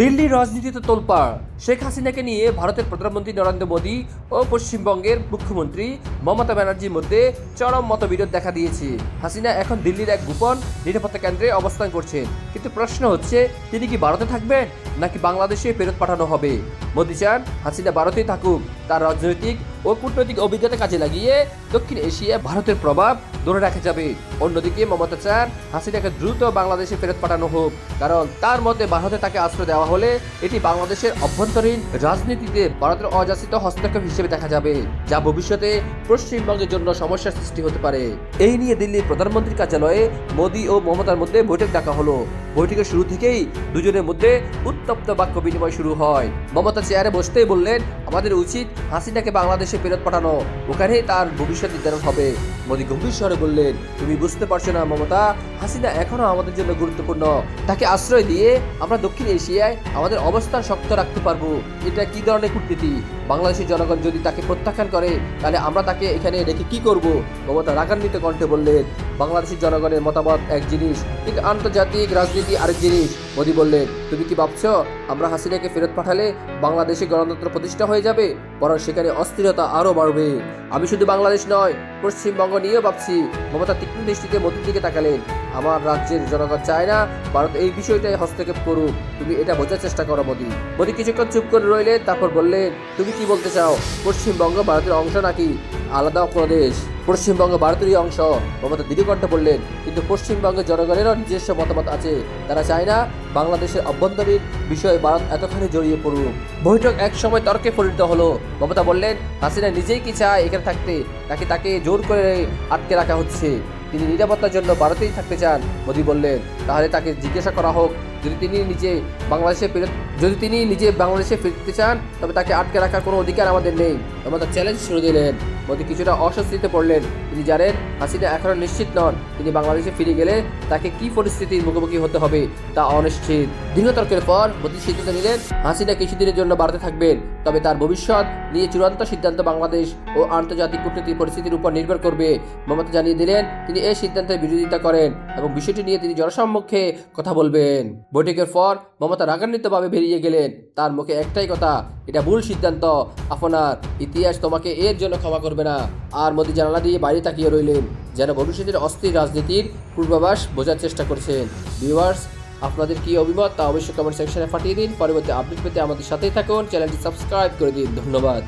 দিল্লির রাজনীতিতে তোলপাড়। শেখ হাসিনাকে নিয়ে ভারতের প্রধানমন্ত্রী নরেন্দ্র মোদী ও পশ্চিমবঙ্গের মুখ্যমন্ত্রী মমতা ব্যানার্জির মধ্যে চরম মতবিরোধ দেখা দিয়েছে। হাসিনা এখন দিল্লির এক গোপন নিরাপত্তা কেন্দ্রে অবস্থান করছেন। কিন্তু প্রশ্ন হচ্ছে, তিনি কি ভারতে থাকবেন নাকি বাংলাদেশে ফেরত পাঠানো হবে? মোদী চান হাসিনা ভারতেই থাকুক। তার রাজনৈতিক ও কূটনৈতিক অভিজ্ঞতা কাজে লাগিয়ে দক্ষিণ এশিয়ায় ভারতের প্রভাব ধরে রাখা যাবে। অন্যদিকে মমতা চান হাসিনাকে দ্রুত বাংলাদেশে ফেরত পাঠানো হোক। কারণ তার মতে ভারতে তাকে আশ্রয় দেওয়া হলে এটি বাংলাদেশের অভ্যন্তরীণ রাজনীতিতে ভারতের অযাচিত হস্তক্ষেপ হিসেবে দেখা যাবে, যা ভবিষ্যতে পশ্চিমবঙ্গের জন্য সমস্যার সৃষ্টি হতে পারে। এই নিয়ে দিল্লির প্রধানমন্ত্রীর কার্যালয়ে মোদী ও মমতার মধ্যে বৈঠক ডাকা হলো। বৈঠকের শুরু থেকেই দুজনের মধ্যে উত্তপ্ত বাক্য বিনিময় শুরু হয়। মমতা চেয়ারে বসতেই বললেন আমাদের উচিত হাসিনাকে বাংলাদেশে ফেরত পাঠানো। ওখানেই তার ভবিষ্যৎ নির্ধারণ হবে। মোদী গম্ভীর স্বরে বললেন, তুমি বুঝতে পারছ না মমতা, হাসিনা এখনও আমাদের জন্য গুরুত্বপূর্ণ। তাকে আশ্রয় দিয়ে আমরা দক্ষিণ এশিয়ায় আমাদের অবস্থান শক্ত রাখতে পারব। এটা কি ধরনের কূটনীতি? বাংলাদেশের জনগণ যদি তাকে প্রত্যাখ্যান করে, তাহলে আমরা তাকে এখানে রেখে কি করব? মমতা রাগান্বিত কণ্ঠে বললেন বাংলাদেশের জনগণের মতামত এক জিনিস কিন্তু আন্তর্জাতিক রাজনীতি আরেক জিনিস। মোদী বললেন, তুমি কি ভাবছ আমরা হাসিনাকে ফেরত পাঠালে বাংলাদেশে গণতন্ত্র প্রতিষ্ঠা হয়ে যাবে? বরং সেখানে অস্থিরতা আরও বাড়বে। আমি শুধু বাংলাদেশ নয়, পশ্চিমবঙ্গ নিয়েও ভাবছি। মমতা তীক্ষ্ণ দৃষ্টিতে মোদীর দিকে তাকালেন। আমার রাজ্যের জনগণ চায় না, ভারত এই বিষয়টাই হস্তক্ষেপ করুক। তুমি এটা বোঝার চেষ্টা করো, মোদী। মোদী কিছুক্ষণ চুপ করে রইলেন, তারপর বললেন, তুমি কি বলতে চাও, পশ্চিমবঙ্গ ভারতের অংশ নাকি আলাদা কোনো দেশ পশ্চিমবঙ্গ ভারতেরই অংশ। মমতা দৃঢ়কণ্ঠে বললেন, কিন্তু পশ্চিমবঙ্গের জনগণেরও নিজস্ব মতামত আছে। তারা চায় না বাংলাদেশের অভ্যন্তরীণ বিষয়ে ভারত এতখানি জড়িয়ে পড়ুক। বৈঠক এক সময় তর্কে পরিণত হলো। মমতা বললেন, হাসিনা নিজেই কি চায় এখানে থাকতে? নাকি তাকে জোর করে আটকে রাখা হচ্ছে? তিনি নিরাপত্তার জন্য ভারতেই থাকতে চান। মোদী বললেন, তাহলে তাকে জিজ্ঞাসা করা হোক। যদি তিনি নিজে বাংলাদেশে ফেরত যদি তিনি নিজে বাংলাদেশে ফিরতে চান, তবে তাকে আটকে রাখার কোনো অধিকার আমাদের নেই। আমাদের চ্যালেঞ্জ শুরু দিলেন। মোদী কিছুটা অস্বস্তিতে পড়লেন। তিনি জানেন, হাসিনা এখনও নিশ্চিত নন তিনি বাংলাদেশে ফিরে গেলে তাকে কি পরিস্থিতির মুখোমুখি হতে হবে তা অনিশ্চিত। দীর্ঘ তর্কের পর মোদী সিদ্ধান্ত নিলেন, হাসিনা কিছুদিনের জন্য ভারতে থাকবেন, তবে তার ভবিষ্যৎ নিয়ে চূড়ান্ত সিদ্ধান্ত বাংলাদেশ ও আন্তর্জাতিক কূটনীতির পরিস্থিতির উপর নির্ভর করবে। মমতা জানিয়ে দিলেন, তিনি এই সিদ্ধান্তের বিরোধিতা করেন এবং বিষয়টি নিয়ে তিনি জনসম্মুখে কথা বলবেন। বৈঠকের পর মমতা রাগান্বিতভাবে বেরিয়ে গেলেন। তার মুখে একটাই কথা, এটা ভুল সিদ্ধান্ত। আপনার ইতিহাস তোমাকে এর জন্য ক্ষমা করবে না। আর মোদি জানালা দিয়ে বাইরে তাকিয়ে রইলেন, যেন ভবিষ্যতের অস্থির রাজনীতির পূর্বাভাস বোঝার চেষ্টা করছেন। ভিউয়ার্স, আপনাদের কি অভিমত তা অবশ্যই কমেন্ট সেকশনে পাঠিয়ে দিন। পরবর্তী আপডেট পেতে আমাদের সাথেই থাকুন। চ্যানেলটি সাবস্ক্রাইব করে দিন। ধন্যবাদ।